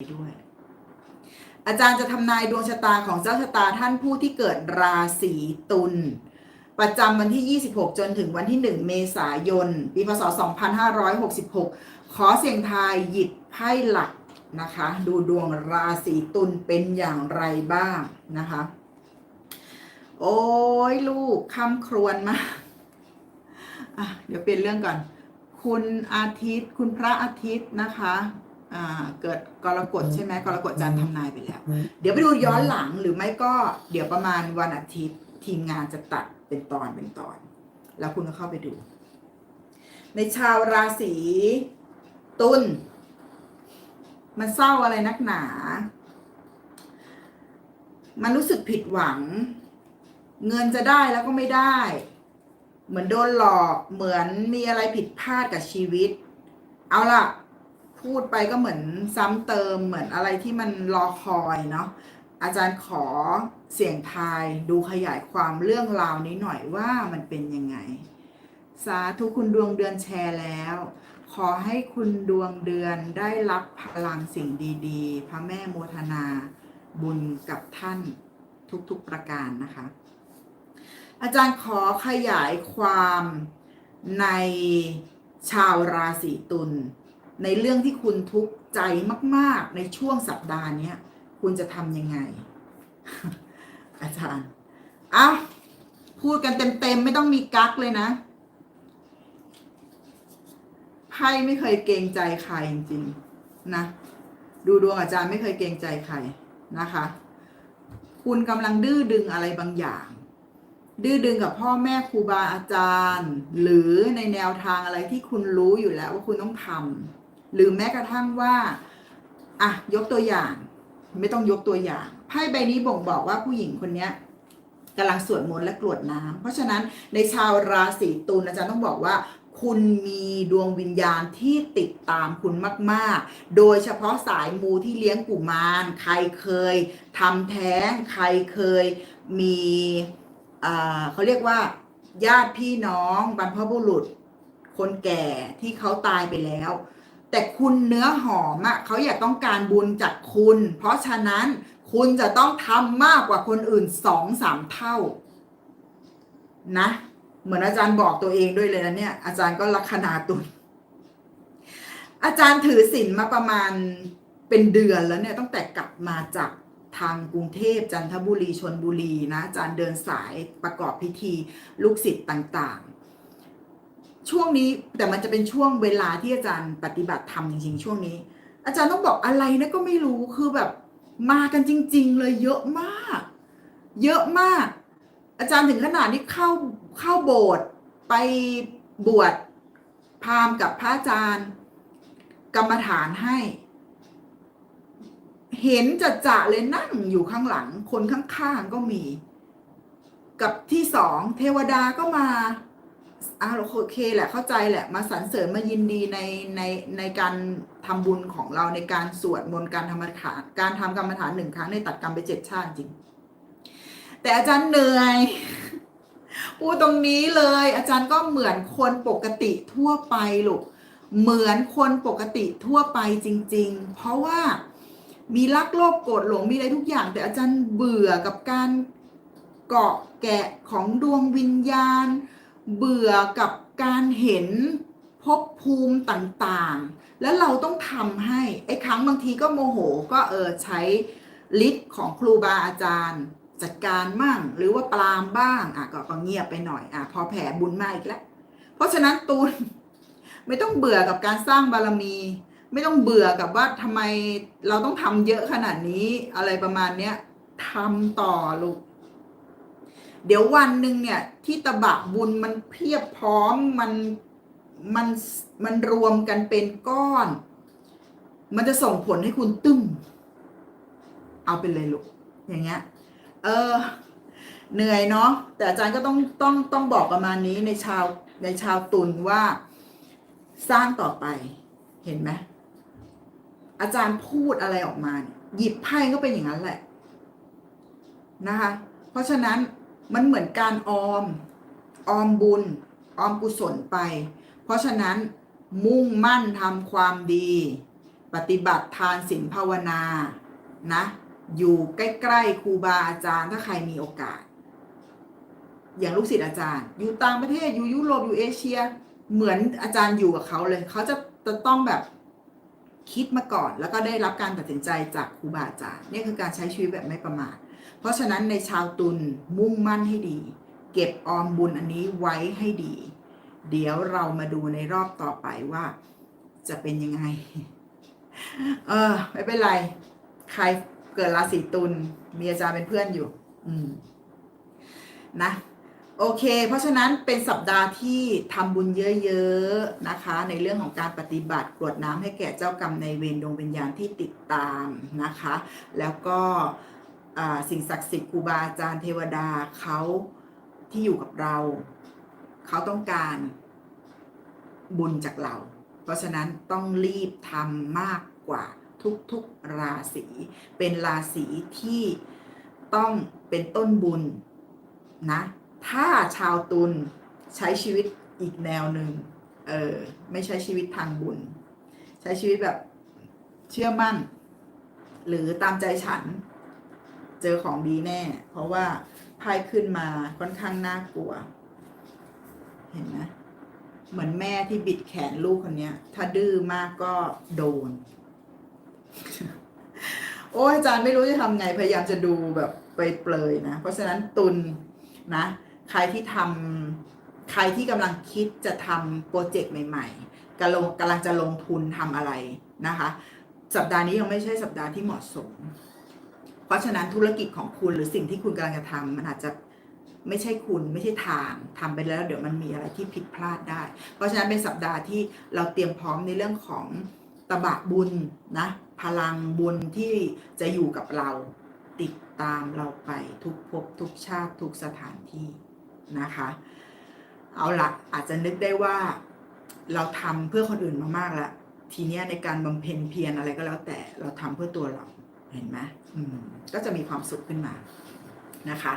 ด้วย อาจารย์จะทำนายดวงชะตาของเจ้าชะตาท่านผู้ที่เกิดราศีตุลประจำวันที่ 26 จนถึงวันที่ 1 เมษายน ปีพศ 2566 ขอเสียงทายหยิบไพ่หลักนะคะ ดูดวงราศีตุลเป็นอย่างไรบ้างนะคะ โอ้ยลูกคำครวญมากเดี๋ยวเปลี่ยนเรื่องก่อน คุณอาทิตย์ คุณพระอาทิตย์นะคะ เกิดกรกฎใช่ไหมกรกฎจันทร์ทำนายไปแล้ว เดี๋ยวไปดูย้อนหลังหรือไม่ก็เดี๋ยวประมาณวันอาทิตย์ ทีมงานจะตัดเป็นตอนเป็นตอน แล้วคุณก็เข้าไปดู ในชาวราศีตุลมันเศร้าอะไรนักหนา มันรู้สึกผิดหวัง เงินจะได้แล้วก็ไม่ได้ เหมือนโดนหลอก เหมือนมีอะไรผิดพลาดกับชีวิต เอาล่ะ พูดไปก็เหมือนซ้ำเติมเหมือนอะไรที่มันรอคอยเนาะอาจารย์ขอเสียงทายดูขยายความเรื่องราวนี้หน่อยว่ามันเป็นยังไง สาธุคุณดวงเดือนแชร์แล้ว ขอให้คุณดวงเดือนได้รับพลังสิ่งดีๆ พระแม่โมทนาบุญกับท่านทุกๆประการนะคะ อาจารย์ขอขยายความในชาวราศีตุล ในเรื่องที่คุณทุกข์ใจมาก ๆ ในช่วงสัปดาห์นี้คุณจะทำยังไง อาจารย์เอาพูดกันเต็ม ๆ ไม่ต้องมีกักเลยนะไพ่ไม่เคยเกรงใจใครจริง ๆ นะ ดูดวงอาจารย์ไม่เคยเกรงใจใครนะคะ คุณกำลังดื้อดึงอะไรบางอย่าง ดื้อดึงกับพ่อแม่ครูบาอาจารย์ หรือในแนวทางอะไรที่คุณรู้อยู่แล้วว่าคุณต้องทำ หรือแม้กระทั่งว่าอะยกตัวอย่าง ไม่ต้องยกตัวอย่างไพ่ใบนี้บ่งบอกว่าผู้หญิงคนเนี้กำลังสวดมนต์และกรวดน้ำเพราะฉะนั้นในชาวราศีตุลอาจารย์ต้องบอกว่าคุณมีดวงวิญญาณที่ติดตามคุณมาก ๆ โดยเฉพาะสายมูที่เลี้ยงกุมาร ใครเคยทำแท้ง ใครเคยมีเขาเรียกว่า ญาติพี่น้องบรรพบุรุษ คนแก่ที่เขาตายไปแล้ว แต่คุณเนื้อหอมอะ่ะเขาอยากต้องการบุญจากคุณ เพราะฉะนั้นคุณจะต้องทำมากกว่าคนอื่นสองสามเท่า นะ เหมือนอาจารย์บอกตัวเองด้วยเลยนะเนี่ย อาจารย์ก็ลัคนาตุลอาจารย์ถือศีลมาประมาณเป็นเดือนแล้วเนี่ยตั้งแต่กลับมาจากทางกรุงเทพจันทบุรีชนบุรีนะอาจารย์เดินสายประกอบพิธีลูกศิษย์ต่าง ช่วงนี้แต่มันจะเป็นช่วงเวลาที่อาจารย์ปฏิบัติธรรมจริงๆ ช่วงนี้ อาจารย์ต้องบอกอะไรนะก็ไม่รู้คือแบบมากันจริง ๆ เลยเยอะมาก เยอะมาก อาจารย์ถึงขนาดนี้เข้าเข้าโบสถ์ไปบวชพราหมณ์กับพระอาจารย์ กรรมฐานให้ เห็นจะจะเลยนั่งอยู่ข้างหลัง คนข้างๆก็มี กับที่สองเทวดาก็มา อ่าโอเคแหละเข้าใจแหละมาสรรเสริญมายินดีในในในการทำบุญของเราในการสวดมนต์การทำกรรมฐานการทำกรรมฐานหนึ่งครั้งในตัดกรรมไปเจ็ดชาติจริง แต่อาจารย์เหนื่อยพูดตรงนี้เลย อาจารย์ก็เหมือนคนปกติทั่วไปลูกเหมือนคนปกติทั่วไปจริง ๆ เพราะว่ามีรักโลภโกรธหลงมีอะไรทุกอย่าง แต่อาจารย์เบื่อกับการเกาะแกะของดวงวิญญาณ เบื่อกับการเห็นภพภูมิต่างๆ แล้วเราต้องทำให้ ไอ้ครั้งบางทีก็โมโหก็เออใช้ฤทธิ์ของครูบาอาจารย์จัดการมั่งหรือว่าปรามบ้างอะก็ก็เงียบไปหน่อยอะพอแผ่บุญมาอีกแล้ว เพราะฉะนั้นตูนไม่ต้องเบื่อกับการสร้างบารมี ไม่ต้องเบื่อกับว่าทำไมเราต้องทำเยอะขนาดนี้อะไรประมาณเนี้ยทำต่อลูก เดี๋ยววันหนึ่งเนี่ยที่ตะบะบุญมันเพียบพร้อมมันมันมันรวมกันเป็นก้อน มันจะส่งผลให้คุณตึ้มเอาไปเลยลูกอย่างเงี้ยเออเหนื่อยเนาะแต่อาจารย์ก็ต้องต้องต้องบอกประมาณนี้ในชาวในชาวตุลว่าสร้างต่อไปเห็นไหมอาจารย์พูดอะไรออกมา หยิบไพ่ก็เป็นอย่างนั้นแหละนะคะ เพราะฉะนั้น มันเหมือนการออม ออมบุญ ออมกุศลไป เพราะฉะนั้นมุ่งมั่นทำความดี ปฏิบัติทานศีลภาวนา นะ อยู่ใกล้ๆครูบาอาจารย์ถ้าใครมีโอกาส อย่างลูกศิษย์อาจารย์ อยู่ต่างประเทศอยู่ยุโรปอยู่เอเชีย เหมือนอาจารย์อยู่กับเขาเลย เขาจะจะต้องแบบคิดมาก่อน แล้วก็ได้รับการตัดสินใจจากครูบาอาจารย์นี่คือการใช้ชีวิตแบบไม่ประมาท เพราะฉะนั้นในชาวตุลมุ่งมั่นให้ดี เก็บออมบุญอันนี้ไว้ให้ดี เดี๋ยวเรามาดูในรอบต่อไปว่า จะเป็นยังไง เออ ไม่เป็นไร ใครเกิดราศีตุลมีอาจารย์เป็นเพื่อนอยู่ อืม นะโอเค เพราะฉะนั้นเป็นสัปดาห์ที่ทำบุญเยอะๆนะคะ ในเรื่องของการปฏิบัติกรวดน้ำให้แก่เจ้ากรรมในเวรดวงวิญญาณที่ติดตามนะคะ แล้วก็ สิ่งศักดิ์สิทธิ์ครูบาอาจารย์เทวดาเขาที่อยู่กับเรา เขาต้องการบุญจากเรา เพราะฉะนั้นต้องรีบทำมากกว่าทุกๆราศี เป็นราศีที่ต้องเป็นต้นบุญนะ ถ้าชาวตุลใช้ชีวิตอีกแนวหนึ่งเออไม่ใช้ชีวิตทางบุญ ใช้ชีวิตแบบเชื่อมั่น หรือตามใจฉัน เจอของดีแน่ เพราะว่าไพ่ขึ้นมาค่อนข้างน่ากลัว เห็นไหมเหมือนแม่ที่บิดแขนลูกคนนี้ถ้าดื้อมากก็โดน โอ้ยอาจารย์ไม่รู้จะทำไง พยายามจะดูแบบไปเปลยนะ เพราะฉะนั้นตุลนะ ใครที่ทำใครที่กำลังคิดจะทำโปรเจกต์ใหม่ ๆกำลังกำลังจะลงทุนทำอะไรนะคะ สัปดาห์นี้ยังไม่ใช่สัปดาห์ที่เหมาะสม เพราะฉะนั้นธุรกิจของคุณหรือสิ่งที่คุณกำลังจะทำมันอาจจะไม่ใช่คุณไม่ใช่ทางทำไปแล้วเดี๋ยวมันมีอะไรที่ผิดพลาดได้ เพราะฉะนั้นเป็นสัปดาห์ที่เราเตรียมพร้อมในเรื่องของตบะบุญนะ พลังบุญที่จะอยู่กับเราติดตามเราไปทุกภพทุกชาติทุกสถานที่นะคะ เอาละอาจจะนึกได้ว่าเราทำเพื่อคนอื่นมามากแล้วทีนี้ในการบำเพ็ญเพียรอะไรก็แล้วแต่เราทำเพื่อตัวเรา เห็นไหมมก็จะมีความสุขขึ้นมานะคะ